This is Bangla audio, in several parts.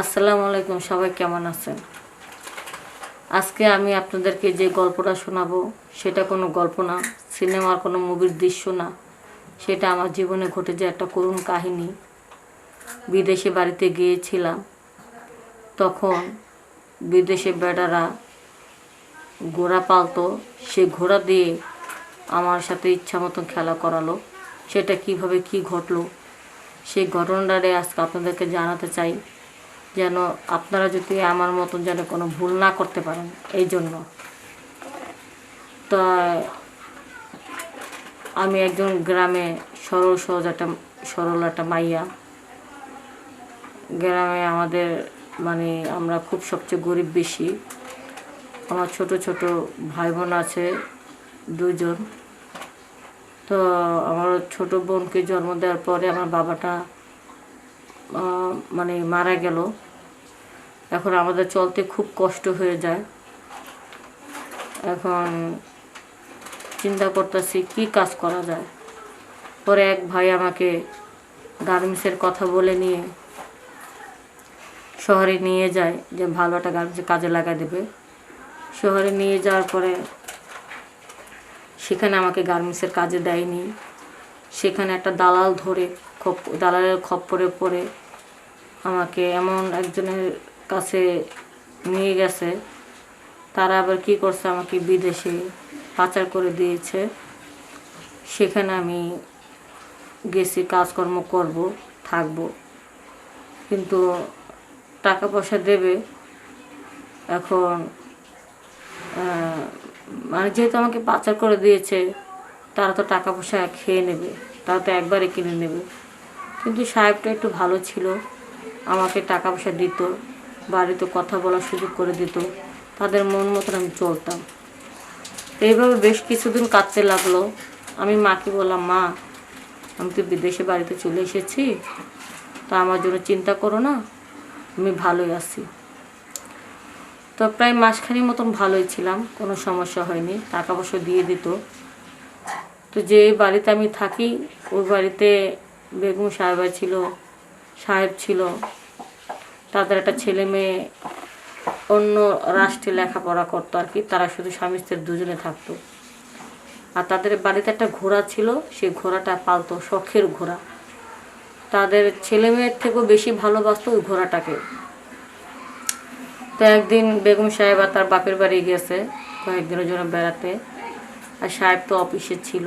আসসালামু আলাইকুম, সবাই কেমন আছেন? আজকে আমি আপনাদেরকে যে গল্পটা শোনাবো, সেটা কোনো গল্প না, সিনেমার কোনো মুভির দৃশ্য না। সেটা আমার জীবনে ঘটে যে একটা করুণ কাহিনী। বিদেশে বাড়িতে গিয়েছিলাম, তখন বিদেশে বেটারা ঘোড়া পালতো, সে ঘোড়া দিয়ে আমার সাথে ইচ্ছা মতন খেলা করালো। সেটা কীভাবে কি ঘটলো, সেই ঘটনাটারে আজকে আপনাদেরকে জানাতে চাই। যেন আপনারা যদি আমার মতন যেন কোনো ভুল না করতে পারেন, এই জন্য। তা আমি একজন গ্রামে সরল সহজ একটা, সরল একটা মাইয়া। গ্রামে আমাদের মানে আমরা খুব সবচেয়ে গরিব বেশি। আমার ছোট ছোট ভাই বোন আছে দুজন তো আমার ছোট বোনকে জন্ম দেওয়ার পরে আমার বাবাটা মানে মারা গেল। এখন আমাদের চলতে খুব কষ্ট হয়ে যায়। এখন চিন্তা করতেছি কি কাজ করা যায়। পরে এক ভাই আমাকে গার্মেন্টসের কথা বলে নিয়ে শহরে নিয়ে যায় যে ভালো একটা গার্মেন্টসে কাজে লাগাই দেবে। শহরে নিয়ে যাওয়ার পরে সেখানে আমাকে গার্মেন্টসের কাজে দেয়নি। সেখানে একটা দালাল ধরে খপ, দালালের খপ্পরে পড়ে আমাকে এমন একজনের কাছে নিয়ে গেছে। তারা আবার কি করছে, আমাকে বিদেশে পাচার করে দিয়েছে। সেখানে আমি গেছি, কাজকর্ম করব, থাকব। কিন্তু টাকা পয়সা দেবে। এখন মানে যেহেতু আমাকে পাচার করে দিয়েছে, তারা তো টাকা পয়সা খেয়ে নেবে, তারা তো একবারে কিনে নেবে। কিন্তু সাহেবটা একটু ভালো ছিল, আমাকে টাকা পয়সা দিত। বাড়িতে কথা বলার সুযোগ করে দিত। তাদের মন মতন আমি চলতাম। এইভাবে বেশ কিছুদিন কাটতে লাগল। আমি মাকে বললাম, মা, আমি তো বিদেশে বাড়িতে চলে এসেছি, তা আমার জন্য চিন্তা করো না, আমি ভালোই আছি। তো প্রায় মাসখানি মতন ভালোই ছিলাম, কোনো সমস্যা হয়নি, টাকা পয়সা দিয়ে দিত। তো যে বাড়িতে আমি থাকি, ওই বাড়িতে বেগম সাহেবা ছিল, সাহেব ছিল তাদের একটা ছেলে মেয়ে অন্য রাষ্ট্রে লেখাপড়া করতো আর কি, তারা শুধু স্বামী স্ত্রী দুজনে থাকতো। আর তাদের বাড়িতে একটা ঘোড়া ছিল, সেই ঘোড়াটা পালতো, শখের ঘোড়া। তাদের ছেলে মেয়ের থেকেও বেশি ভালোবাসতো ওই ঘোড়াটাকে। তো একদিন বেগম সাহেব আর তার বাপের বাড়ি গেছে, কয়েকদিনের জন্য বেড়াতে। আর সাহেব তো অফিসে ছিল।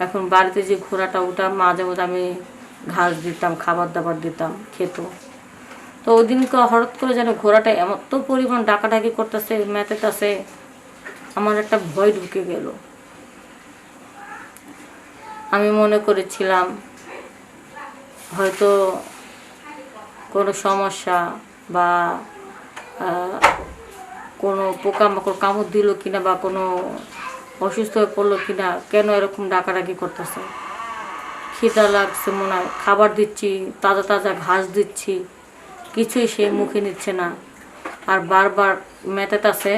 এখন বাড়িতে যে ঘোড়াটা, ওটা মাঝে মধ্যে আমি ঘাস দিতাম, খাবার দাবার দিতাম, খেত। তো ওই দিনকে হঠাৎ করে যেন ঘোড়াটা এত পরিমাণ ডাকাডাকি করতেছে, মেতেতেছে, আমার একটা ভয় ঢুকে গেল। আমি মনে করেছিলাম, হয়তো কোনো সমস্যা বা কোনো পোকামাকড় কামড় দিল কিনা বা কোনো অসুস্থ হয়ে পড়ল কিনা, কেন এরকম ডাকাডাকি করতেছে? খিদা লাগছে মনে হয়, খাবার দিচ্ছি, তাজা তাজা ঘাস দিচ্ছি। কিছুই সে মুখে নিচ্ছে না। আর বারবার মেতেতাছে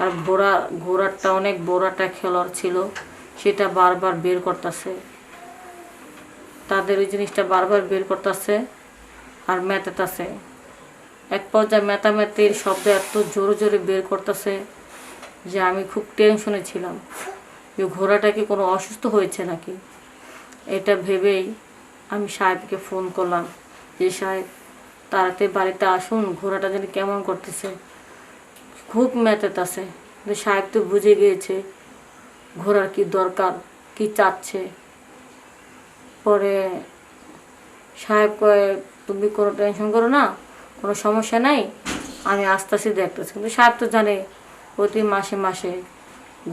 আর ঘোড়া ঘোড়াটা অনেক বড় একটা খেলোয়াড় ছিল, সেটা বারবার বের করতেছে। তাদের ওই জিনিসটা বারবার বের করতেছে আর মেতেতাছে এক পর্যায়ে মেতামেতির শব্দ এত জোরে জোরে বের করতেছে যে আমি খুব টেনশনে ছিলাম যে ঘোড়াটা কি কোনো অসুস্থ হয়েছে নাকি? এটা ভেবেই আমি সাহেবকে ফোন করলাম যে সাহেব তাড়াতাড়ি বাড়িতে আসুন, ঘোড়াটা যেন কেমন করতেছে। খুব মেতেতাছে যে সাহেব তো বুঝে গিয়েছে ঘোড়ার কি দরকার, কি চাচ্ছে। পরে সাহেব কয়ে, তুমি কোনো টেনশন করো না, কোনো সমস্যা নাই, আমি আস্তে আস্তে দেখতেছি। কিন্তু সাহেব তো জানে প্রতি মাসে মাসে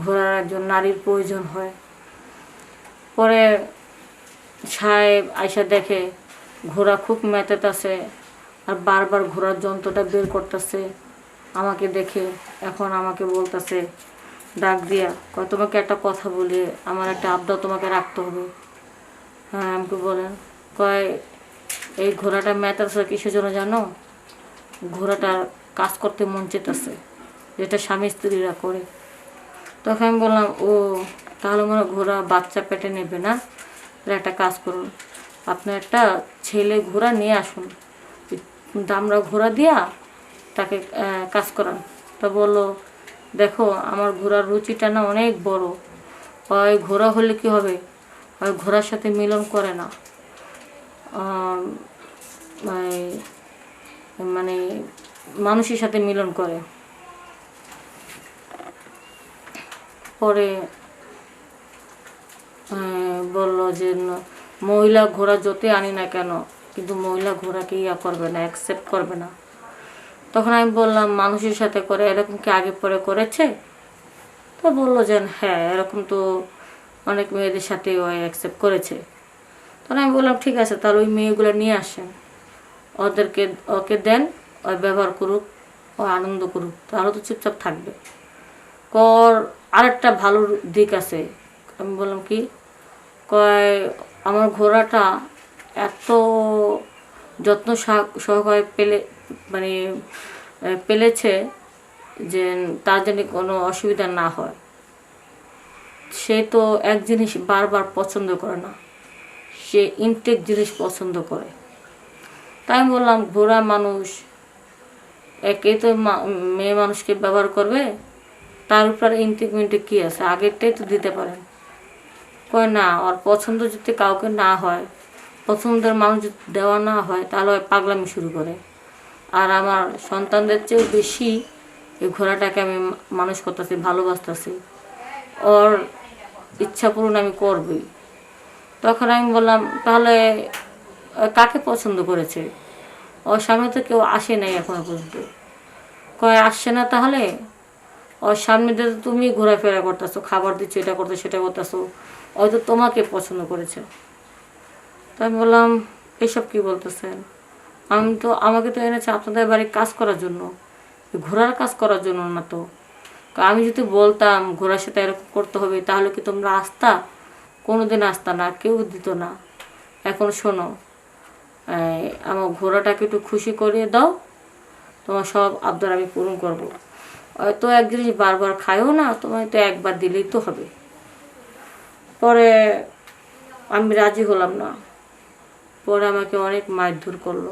ঘোড়ার একজন নারীর প্রয়োজন হয়। পরে সাহেব আইসা দেখে ঘোড়া খুব মেতেতাছে আর বারবার ঘোরার যন্ত্রটা বের করতেছে, আমাকে দেখে এখন আমাকে বলতেছে, ডাক দিয়া, কয়, তোমাকে একটা কথা বলি, আমার একটা আবদাও তোমাকে রাখতে হবে। হ্যাঁ আমাকে বলেন, কয়, এই ঘোড়াটা মেতাছে কিসের জন্য জানো? ঘোড়াটার কাজ করতে মন চেতেছে, যেটা স্বামী স্ত্রীরা করে। তখন আমি বললাম, ও, তাহলে মনে ঘোড়া বাচ্চা পেটে নেবে না? একটা কাজ করুন আপনার একটা ছেলে ঘোড়া নিয়ে আসুন। দামরা ঘোড়া দিয়া তাকে কাজ করান। তো বলল, দেখো, আমার ঘোড়ার রুচিটা না অনেক বড়। ওই ঘোড়া হলে কি হবে? ওই ঘোড়ার সাথে মিলন করে না। মানে মানুষের সাথে মিলন করে। পরে বলল যে, মহিলা ঘোড়া যতই আনি না কেন কিন্তু মহিলা ঘোড়াকে ইয়া করবে না অ্যাকসেপ্ট করবে না। তখন আমি বললাম, মানুষের সাথে করে এরকম কি আগে পরে করেছে? তো বলল যে হ্যাঁ এরকম তো অনেক মেয়েদের সাথে ও অ্যাকসেপ্ট করেছে। তখন আমি বললাম, ঠিক আছে, তাহলে ওই মেয়েগুলো নিয়ে আসেন। ওদেরকে, ওকে দেন, ও ব্যবহার করুক, ও আনন্দ করুক, তাহলে তো চুপচাপ থাকবে। কর, আরেকটা ভালো দিক আছে। আমি বললাম, কি? কয়, আমার ঘোড়াটা এত যত্ন সহ- সহকারে পেলে মানে পেলেছে যে তার জন্য কোনো অসুবিধা না হয়। সে তো এক জিনিস বারবার পছন্দ করে না। সে ইনটেক জিনিস পছন্দ করে। তাই বললাম ঘোড়া মানুষ একে তো মেয়ে মানুষকে ব্যবহার করবে? তার উপরে ইনটেক মিনটেক কী আছে? আগেরটাই তো দিতে পারেন। কয়, না, ওর পছন্দ যদি কাউকে না হয় পছন্দের মানুষ দেওয়া না হয়, তাহলে পাগলামি শুরু করে। আর আমার সন্তানদের চেয়েও বেশি এই ঘোড়াটাকে আমি মানুষ করতেছি, ভালোবাসতেছি। ওর ইচ্ছা পূরণ আমি করবই। তখন আমি বললাম, তাহলে কাকে পছন্দ করেছে? ওর সামনে তো কেউ আসে নাই এখনও পর্যন্ত। কয়, আসছে না তাহলে? ওর সামনে তো তুমি ঘোরাফেরা করতেছো, খাবার দিচ্ছ, এটা করতেছো, সেটা করতেছো। হয়তো তোমাকে পছন্দ করেছে। তো আমি বললাম, এসব কি বলতেছেন? আমি তো, আমাকে তো এনেছে আপনাদের বাড়ি কাজ করার জন্য ঘোড়ার কাজ করার জন্য না তো। আমি যদি বলতাম ঘোড়ার সাথে এরকম করতে হবে, তাহলে কি তোমরা আসতা? কোনোদিন আসতা না, কেউ দিত না। এখন শোনো আমার ঘোড়াটাকে একটু খুশি করিয়ে দাও, তোমার সব আবদার আমি পূরণ করব। হয়তো এক জিনিস বারবার খায়ও না, তোমায় তো একবার দিলেই তো হবে। পরে আমি রাজি হলাম না। পরে আমাকে অনেক মারধর করল,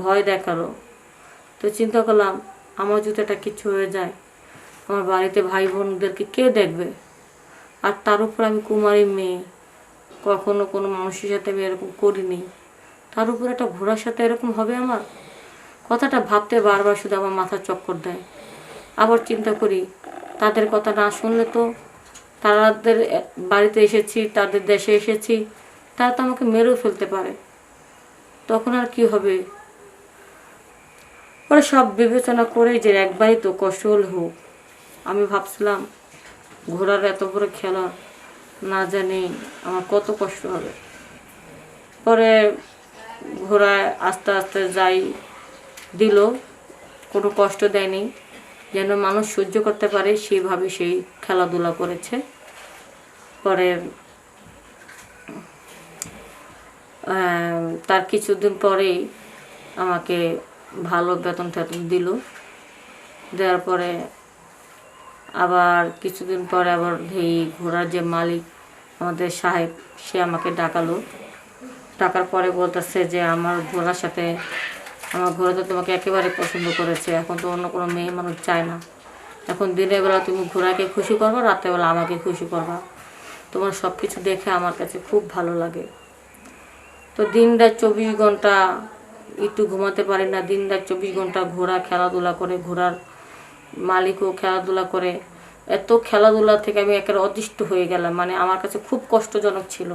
ভয় দেখাল। তো চিন্তা করলাম, আমার যদি একটা কিছু হয়ে যায়, আমার বাড়িতে ভাই বোনদেরকে কে দেখবে? আর তার উপর আমি কুমারী মেয়ে, কখনো কোনো মানুষের সাথে আমি এরকম করিনি। তার উপর একটা ঘোড়ার সাথে এরকম হবে আমার? কথাটা ভাবতে বারবার শুধু আমার মাথা চক্কর দেয়। আবার চিন্তা করি, তাদের কথা না শুনলে তো তাদের বাড়িতে এসেছি, তাদের দেশে এসেছি তারা তো আমাকে মেরেও ফেলতে পারে। তখন আর কি হবে? ওরা সব বিবেচনা করে যে একবারই তো কষ্ট হোক। আমি ভাবছিলাম, ঘোড়ার এত বড় খেলা না জানি আমার কত কষ্ট হবে। পরে ঘোড়ায় আস্তে আস্তে যাই দিল, কোনো কষ্ট দেয়নি। যেন মানুষ সহ্য করতে পারে সেইভাবে সেই খেলাধুলা করেছে। পরে তার কিছুদিন পরেই আমাকে ভালো বেতন টেতন দিল। দেওয়ার পরে আবার কিছুদিন পরে আবার এই ঘোড়ার যে মালিক আমাদের সাহেব, সে আমাকে ডাকালো। ডাকার পরে বলতেছে যে আমার ঘোড়ার সাথে, আমার ঘোড়া তো তোমাকে একেবারে পছন্দ করেছে, এখন তো অন্য কোনো মেয়ে মানুষ চায় না। এখন দিনের বেলা তুমি ঘোড়াকে খুশি করবা রাতের বেলা আমাকে খুশি করবা। তোমার সব কিছু দেখে আমার কাছে খুব ভালো লাগে। তো দিন রাত চব্বিশ ঘণ্টা একটু ঘুমাতে পারি না দিন রাত চব্বিশ ঘণ্টা ঘোড়া খেলাধুলা করে, ঘোড়ার মালিকও খেলাধুলা করে। এত খেলাধুলা থেকে আমি একেবারে অদৃষ্ট হয়ে গেলাম মানে আমার কাছে খুব কষ্টজনক ছিল।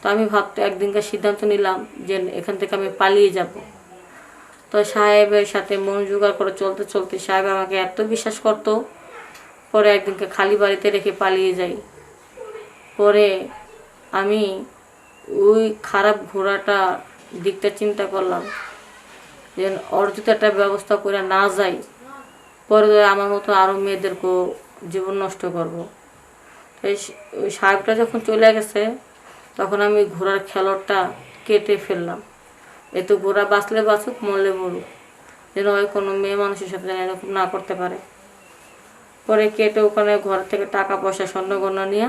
তো আমি ভাবতে একদিনকার সিদ্ধান্ত নিলাম যে এখান থেকে আমি পালিয়ে যাব। তো সাহেবের সাথে মন জোগাড় করে চলতে চলতে সাহেব আমাকে এত বিশ্বাস করতো, পরে একদিনকে খালি বাড়িতে রেখে পালিয়ে যাই। পরে আমি ওই খারাপ ঘোড়াটা দিকটা চিন্তা করলাম যে ওর একটা ব্যবস্থা করে না যাই, পরে আমার মতো আরও মেয়েদেরকেও জীবন নষ্ট করব। তাই ওই সাহেবটা যখন চলে গেছে, তখন আমি ঘোড়ার খেলরটা কেটে ফেললাম। এ তো ঘোড়া বাঁচলে বাঁচুক, মরলে মরুক, যেন ওই কোনো মেয়ে মানুষের সাথে যেন এরকম না করতে পারে। পরে কেটে ওখানে ঘর থেকে টাকা পয়সা স্বর্ণগণ্য নিয়ে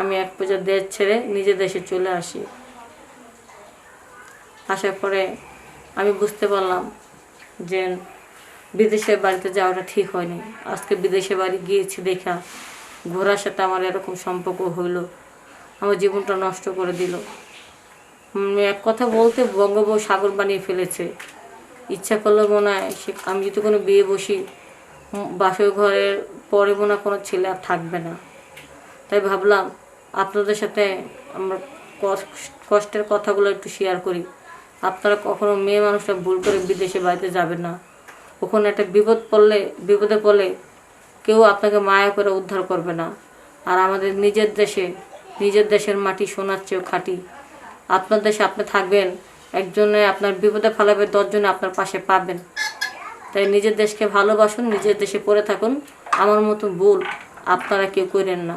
আমি এক পূজা দেশ ছেড়ে নিজের দেশে চলে আসি। আসার পরে আমি বুঝতে পারলাম যে বিদেশের বাড়িতে যাওয়াটা ঠিক হয়নি। আজকে বিদেশে বাড়ি গিয়েছি দেখা, ঘোরার সাথে আমার এরকম সম্পর্ক হইল। আমার জীবনটা নষ্ট করে দিল। এক কথা বলতে বঙ্গোপসাগর সাগর বানিয়ে ফেলেছে। ইচ্ছা করলে মনে হয় সে, আমি যদি কোনো বিয়ে বসি বাসর ঘরের পরে মনে কোনো ছেলে আর থাকবে না। তাই ভাবলাম আপনাদের সাথে আমরা কষ্টের কথাগুলো একটু শেয়ার করি। আপনারা কখনো মেয়ে মানুষটা ভুল করে বিদেশে বাড়িতে যাবেন না। ওখানে একটা বিপদ পড়লে, বিপদে পড়লে কেউ আপনাকে মায়া করে উদ্ধার করবে না। আর আমাদের নিজের দেশে, নিজের দেশের মাটি সোনার চেয়েও খাঁটি। আপনার দেশে আপনি থাকবেন, একজনে আপনার বিপদে ফেলাবে, দশজনে আপনার পাশে পাবেন। তাই নিজের দেশকে ভালোবাসুন, নিজের দেশে পড়ে থাকুন। আমার মতো ভুল আপনারা কেউ করেন না।